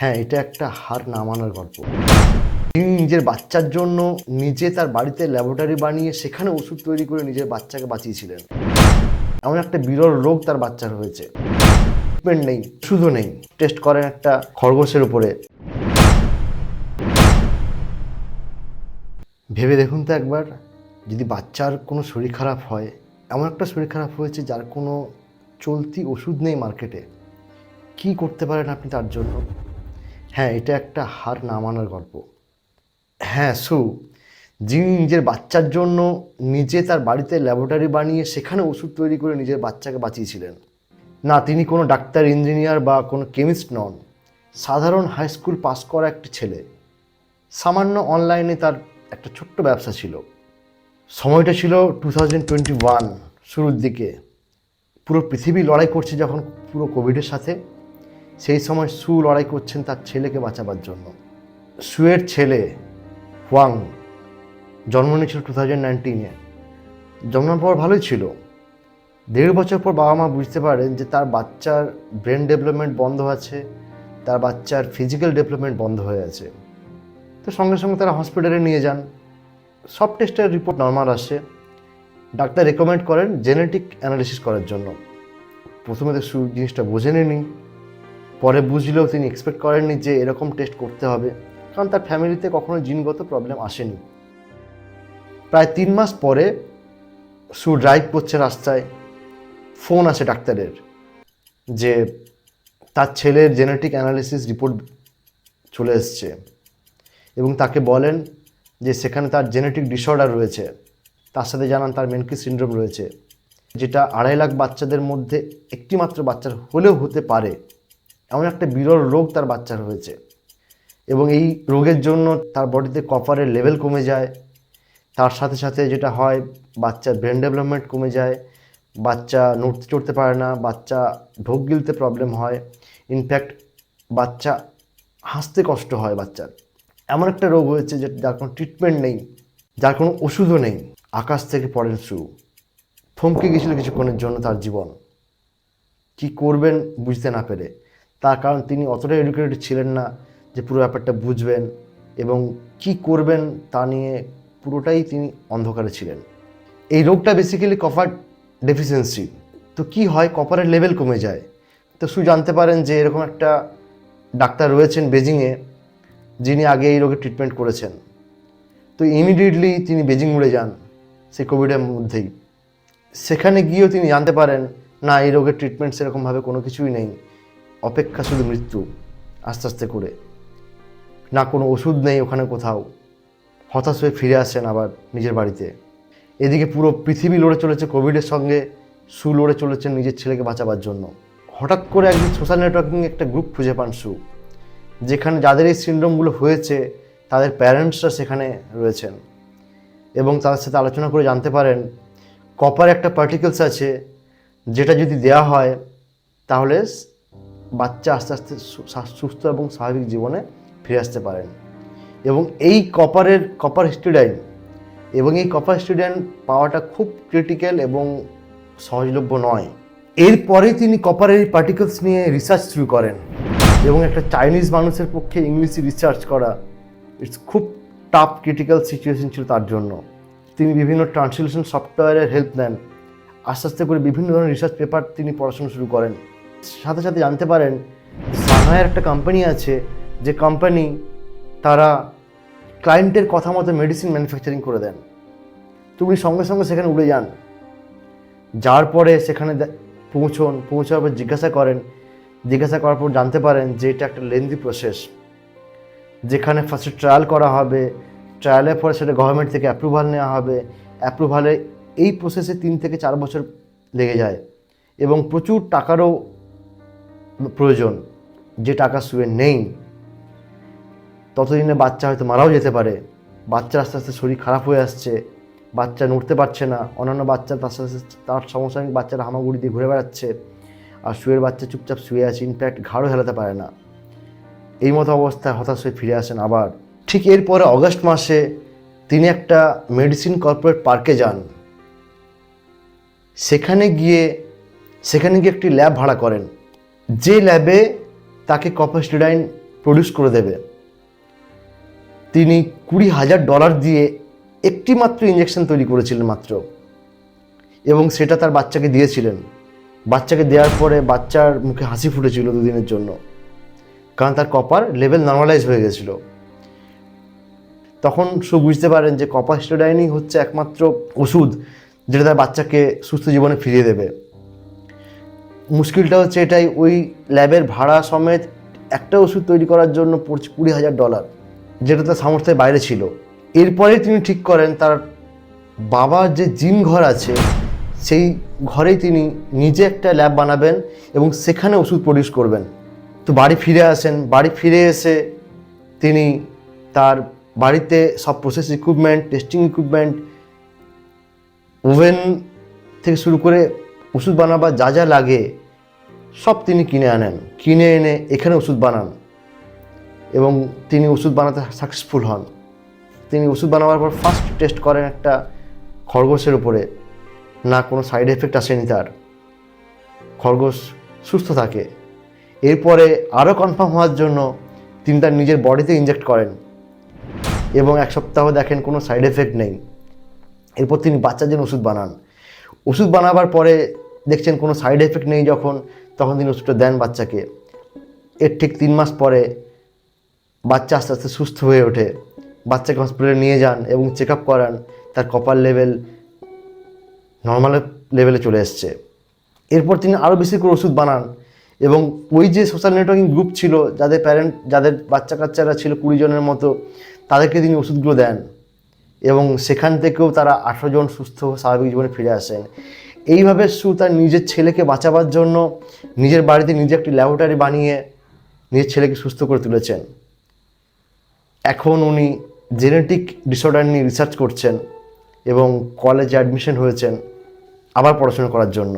হ্যাঁ এটা একটা হার না মানার গল্প। তিনি নিজের বাচ্চার জন্য নিজে তার বাড়িতে ল্যাবরেটরি বানিয়ে সেখানে ওষুধ তৈরি করে নিজের বাচ্চাকে বাঁচিয়েছিলেন। এমন একটা বিরল রোগ তার বাচ্চার হয়েছে। নেই শুধু নেই টেস্ট করেন একটা খরগোশের উপরে। ভেবে দেখুন তো একবার, যদি বাচ্চার কোনো শরীর খারাপ হয়, এমন একটা শরীর খারাপ হয়েছে যার কোনো চলতি ওষুধ নেই মার্কেটে কি করতে পারেন আপনি তার জন্য? হ্যাঁ এটা একটা হার না মানার গল্প। হ্যাঁ সু, যিনি নিজের বাচ্চার জন্য নিজে তার বাড়িতে ল্যাবরেটরি বানিয়ে সেখানে ওষুধ তৈরি করে নিজের বাচ্চাকে বাঁচিয়েছিলেন। না, তিনি কোনো ডাক্তার ইঞ্জিনিয়ার বা কোনো কেমিস্ট নন। সাধারণ হাই স্কুল পাস করা একটি ছেলে। সামান্য অনলাইনে তার একটা ছোট্ট ব্যবসা ছিল। সময়টা ছিল টু থাউজেন্ড টোয়েন্টি ওয়ান শুরুর দিকে। পুরো পৃথিবী লড়াই করছে যখন পুরো কোভিডের সাথে। সেই সময় সু লড়াই করছেন তার ছেলেকে বাঁচাবার জন্য। সুয়ের ছেলে হোয়াং জন্ম নিয়েছিল টু থাউজেন্ড নাইনটিনে জন্মার পর ভালোই ছিল। দেড় বছর পর বাবা মা বুঝতে পারেন যে তার বাচ্চার ব্রেন ডেভেলপমেন্ট বন্ধ আছে, তার বাচ্চার ফিজিক্যাল ডেভেলপমেন্ট বন্ধ হয়ে আছে। তো সঙ্গে সঙ্গে তারা হসপিটালে নিয়ে যান। সব টেস্টের রিপোর্ট নর্মাল আসে। ডাক্তার রেকমেন্ড করেন জেনেটিক অ্যানালিসিস করার জন্য। প্রথমে তো জিনিসটা বোঝে নেনি পরে বুঝলেও তিনি এক্সপেক্ট করেননি যে এরকম টেস্ট করতে হবে, কারণ তার ফ্যামিলিতে কখনো জিনগত প্রবলেম আসেনি। প্রায় তিন মাস পরে সু ড্রাইভ করছে রাস্তায় ফোন আসে ডাক্তারের যে তার ছেলের জেনেটিক অ্যানালিসিস রিপোর্ট চলে এসছে এবং তাকে বলেন যে সেখানে তার জেনেটিক ডিসঅর্ডার রয়েছে, তার সাথে জানান তার মেনকি সিন্ড্রোম রয়েছে, যেটা আড়াই লাখ বাচ্চাদের মধ্যে একটিমাত্র বাচ্চার হলেও হতে পারে। এমন একটা বিরল রোগ তার বাচ্চার হয়েছে। এবং এই রোগের জন্য তার বডিতে কপারের লেভেল কমে যায়। তার সাথে সাথে যেটা হয়, বাচ্চার ব্রেন ডেভেলপমেন্ট কমে যায়, বাচ্চা নড়তে চড়তে পারে না, বাচ্চা ঢোক গিলতে প্রবলেম হয়। ইনফ্যাক্ট বাচ্চা হাসতে কষ্ট হয় বাচ্চার। এমন একটা রোগ হয়েছে যে যার কোনো ট্রিটমেন্ট নেই, যার কোনো ওষুধও নেই। আকাশ থেকে পড়েন সু। থমকে গেছিল কিছুক্ষণের জন্য তার জীবন। কি করবেন বুঝতে না পেরে। তার কারণ তিনি অতটা এডুকেটেড ছিলেন না যে পুরো ব্যাপারটা বুঝবেন এবং কি করবেন তা নিয়ে পুরোটাই তিনি অন্ধকারে ছিলেন। এই রোগটা বেসিক্যালি কপার ডেফিসিয়েন্সি তো কি হয়? কপারের লেভেল কমে যায়। তো সু জানতে পারেন যে এরকম একটা ডাক্তার রয়েছেন বেজিংয়ে, যিনি আগে এই রোগের ট্রিটমেন্ট করেছেন। তো ইমিডিয়েটলি তিনি বেজিং উড়ে যান, সেই কোভিডের মধ্যেই। সেখানে গিয়েও তিনি জানতে পারেন, না, এই রোগের ট্রিটমেন্ট সেরকমভাবে কোনো কিছুই নেই। অপেক্ষা শুধু মৃত্যু, আস্তে আস্তে করে। না কোনো ওষুধ নেই ওখানে কোথাও। হতাশ হয়ে ফিরে আসেন আবার নিজের বাড়িতে। এদিকে পুরো পৃথিবী লড়ে চলেছে কোভিডের সঙ্গে, সু লড়ে চলেছেন নিজের ছেলেকে বাঁচাবার জন্য। হঠাৎ করে একদিন সোশ্যাল নেটওয়ার্কিং একটা গ্রুপ খুঁজে পান সু, যেখানে যাদের এই সিন্ড্রোমগুলো হয়েছে, তাদের প্যারেন্টসরা সেখানে রয়েছেন। এবং তাদের সাথে আলোচনা করে জানতে পারেন কপার একটা পার্টিকেলস আছে, যেটা যদি দেওয়া হয়, তাহলে বাচ্চা আস্তে আস্তে সুস্থ এবং স্বাভাবিক জীবনে ফিরে আসতে পারেন। এবং এই কপারের, কপার স্টুডেন্ট এবং এই কপার স্টুডেন্ট পাওয়াটা খুব ক্রিটিক্যাল এবং সহজলভ্য নয়। এরপরে তিনি কপারের পার্টিকেলস নিয়ে রিসার্চ শুরু করেন এবং একটা চাইনিজ মানুষের পক্ষে ইংলিশে রিসার্চ করা ইটস খুব টাফ ক্রিটিক্যাল সিচুয়েশন ছিল তার জন্য। তিনি বিভিন্ন ট্রান্সলেশন সফটওয়্যারের হেল্প নেন। আস্তে আস্তে করে বিভিন্ন ধরনের রিসার্চ পেপার তিনি পড়াশোনা শুরু করেন। সাথে সাথে জানতে পারেন সানহাইয়ের একটা কোম্পানি আছে যে কোম্পানি তারা ক্লায়েন্টের কথা মতো মেডিসিন ম্যানুফ্যাকচারিং করে দেন। তো উনি সঙ্গে সঙ্গে সেখানে উড়ে যান। যার পরে সেখানে পৌঁছন, পৌঁছার পর জিজ্ঞাসা করেন। জিজ্ঞাসা করার পর জানতে পারেন যে এটা একটা লেন্দি প্রসেস যেখানে ফার্স্টে ট্রায়াল করা হবে। ট্রায়ালের পরে সেটা গভর্নমেন্ট থেকে অ্যাপ্রুভাল নেওয়া হবে। অ্যাপ্রুভালে এই প্রসেসে তিন থেকে চার বছর লেগে যায় এবং প্রচুর টাকারও প্রয়োজন, যে টাকা শুয়ে নেই। ততদিনে বাচ্চা হয়তো মারাও যেতে পারে। বাচ্চার আস্তে আস্তে শরীর খারাপ হয়ে আসছে, বাচ্চা নড়তে পারছে না। অন্যান্য বাচ্চা তার সাথে তার সমস্যা বাচ্চারা হামাগুড়ি দিয়ে ঘুরে বেড়াচ্ছে। আর শুয়ের বাচ্চা চুপচাপ শুয়ে আছে ইনফ্যাক্ট ঘাড়ও হেলাতে পারে না। এই মতো অবস্থায় হতাশ হয়ে ফিরে আসেন আবার। ঠিক এরপরে অগস্ট মাসে তিনি একটা মেডিসিন কর্পোরেট পার্কে যান। সেখানে গিয়ে সেখানে গিয়ে একটি ল্যাব ভাড়া করেন। যে ল্যাবে তাকে কপার স্টেডাইন প্রডিউস করে দেবে, তিনি কুড়ি হাজার ডলার দিয়ে একটি মাত্র ইঞ্জেকশন তৈরি করেছিলেন মাত্র। এবং সেটা তার বাচ্চাকে দিয়েছিলেন। বাচ্চাকে দেওয়ার পরে বাচ্চার মুখে হাসি ফুটেছিল দুদিনের জন্য। কারণ তার কপার লেভেল নর্মালাইজ হয়ে গেছিল। তখন সু বুঝতে পারেন যে কপার স্টেডাইনই হচ্ছে একমাত্র ওষুধ যেটা তার বাচ্চাকে সুস্থ জীবনে ফিরিয়ে দেবে। মুশকিলটা হচ্ছে এটাই, ওই ল্যাবের ভাড়া সমেত একটা ওষুধ তৈরি করার জন্য পড়ছে কুড়ি হাজার ডলার, যেটা তার সামর্থ্যের বাইরে ছিল। এরপরে তিনি ঠিক করেন, তার বাবার যে জিম ঘর আছে, সেই ঘরেই তিনি নিজে একটা ল্যাব বানাবেন এবং সেখানে ওষুধ প্রডিউস করবেন। তো বাড়ি ফিরে আসেন, বাড়ি ফিরে এসে তিনি তার বাড়িতে সব process equipment testing equipment oven থেকে শুরু করে ওষুধ বানাবার যা যা লাগে, সব তিনি কিনে আনেন। কিনে এনে এখানে ওষুধ বানান। এবং তিনি ওষুধ বানাতে সাকসেসফুল হন। তিনি ওষুধ বানাবার পর ফার্স্ট টেস্ট করেন একটা খরগোশের উপরে। না, কোনো সাইড এফেক্ট আসেনি তার। খরগোশ সুস্থ থাকে। এরপরে আরও কনফার্ম হওয়ার জন্য তিনি তার নিজের বডিতে ইনজেক্ট করেন। এবং এক সপ্তাহ দেখেন কোনো সাইড এফেক্ট নেই। এরপর তিনি বাচ্চার জন্য ওষুধ বানান। ওষুধ বানাবার পরে দেখছেন কোনো সাইড এফেক্ট নেই যখন, তখন তিনি ওষুধটা দেন বাচ্চাকে। এর ঠিক তিন মাস পরে বাচ্চা আস্তে আস্তে সুস্থ হয়ে ওঠে। বাচ্চাকে হসপিটালে নিয়ে যান এবং চেক আপ করান, তার কপার লেভেল নর্মাল লেভেলে চলে এসছে। এরপর তিনি আরও বেশি করে ওষুধ বানান এবং ওই যে সোশ্যাল নেটওয়ার্কিং গ্রুপ ছিল, যাদের প্যারেন্ট যাদের বাচ্চা কাচ্চারা ছিল কুড়ি জনের মতো, তাদেরকে তিনি ওষুধগুলো দেন এবং সেখান থেকেও তারা আঠেরো জন সুস্থ স্বাভাবিক জীবনে ফিরে আসেন। এইভাবে সু তার নিজের ছেলেকে বাঁচাবার জন্য নিজের বাড়িতে নিজে একটি ল্যাবরেটরি বানিয়ে নিজের ছেলেকে সুস্থ করে তুলেছেন। এখন উনি জেনেটিক ডিসঅর্ডার নিয়ে রিসার্চ করছেন এবং কলেজে অ্যাডমিশন হয়েছেন আবার পড়াশোনা করার জন্য।